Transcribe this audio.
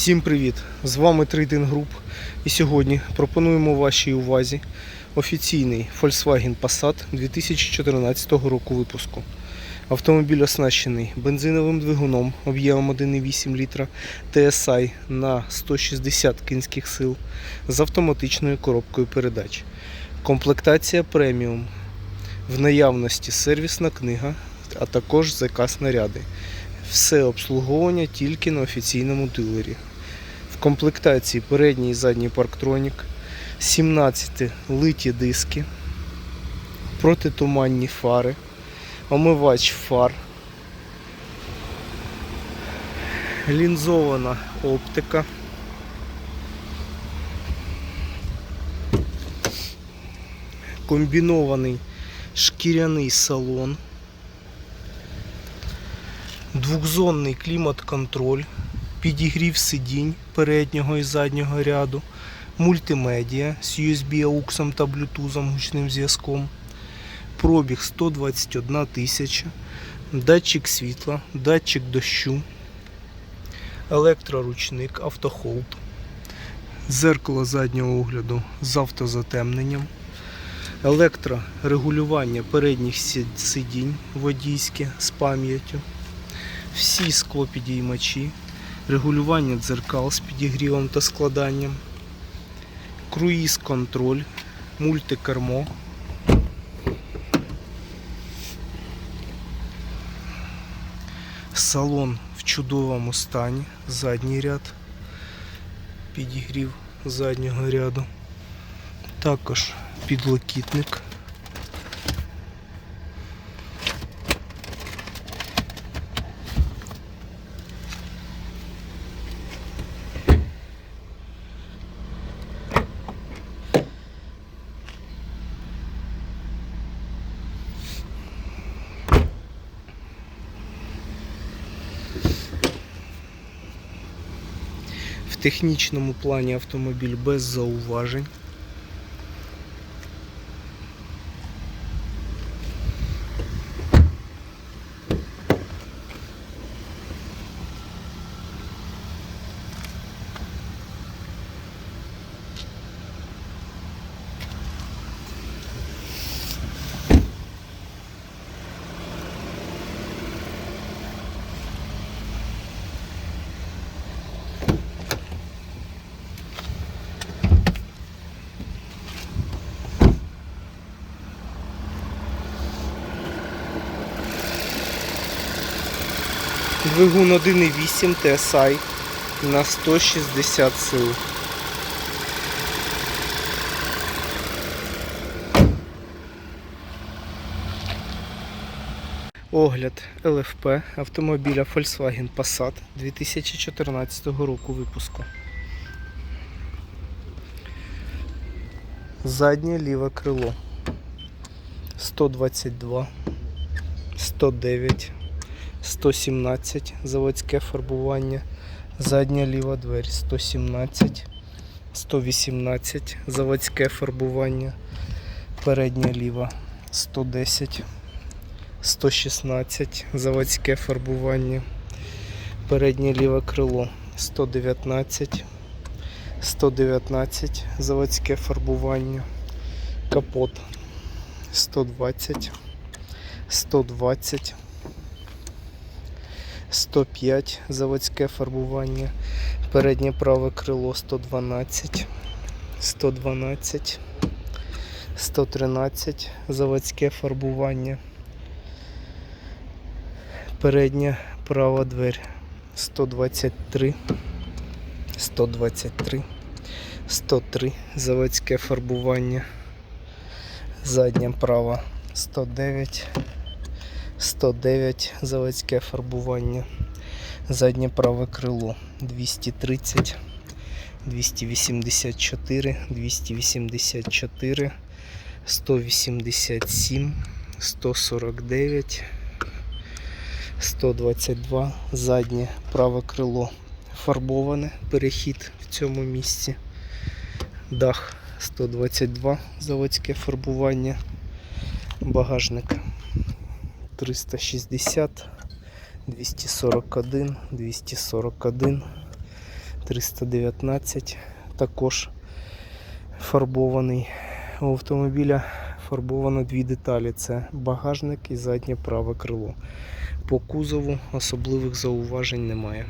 Всім привіт! З вами Trading Group і сьогодні пропонуємо вашій увазі офіційний Volkswagen Passat 2014 року випуску. Автомобіль оснащений бензиновим двигуном об'ємом 1,8 літра TSI на 160 кінських сил з автоматичною коробкою передач. Комплектація преміум. В наявності сервісна книга, а також ЗК снаряди. Все обслуговування тільки на офіційному дилері. Комплектації передній і задній парктронік, 17 литі диски, протитуманні фари, омивач фар, лінзована оптика. Комбінований шкіряний салон. Двохзонний клімат-контроль, підігрів сидінь переднього і заднього ряду, мультимедіа з USB AUX та Bluetooth гучним зв'язком, пробіг 121 тисяча, датчик світла, датчик дощу, електроручник, автохолд, зеркало заднього огляду з автозатемненням, електрорегулювання передніх сидінь водійське з пам'яттю всі склопідіймачі, регулювання дзеркал з підігрівом та складанням, круїз контроль, мультикермо. Салон в чудовому стані, задній ряд, підігрів заднього ряду, також підлокітник. Технічному плані автомобіль без зауважень. Двигун 1.8 TSI на 160 сил. Огляд ЛФП автомобіля Volkswagen Passat 2014 року випуску. Заднє ліве крило 122 109 117 заводське фарбування, задня ліва двері 117, 118 заводське фарбування, передня ліва 110, 116 заводське фарбування, переднє ліве крило 119, 119 заводське фарбування, капот 120, 120 105 заводське фарбування, переднє праве крило 112, 112, 113 заводське фарбування, передня права двері 123, 123, 103 заводське фарбування, задня права 109. 109 заводське фарбування, заднє праве крило 230, 284, 284, 187, 149, 122, заднє праве крило фарбоване, перехід в цьому місці, дах 122, заводське фарбування, багажник 360, 241, 241, 319 також фарбований. У автомобіля фарбовано дві деталі: це багажник і заднє праве крило. По кузову особливих зауважень немає.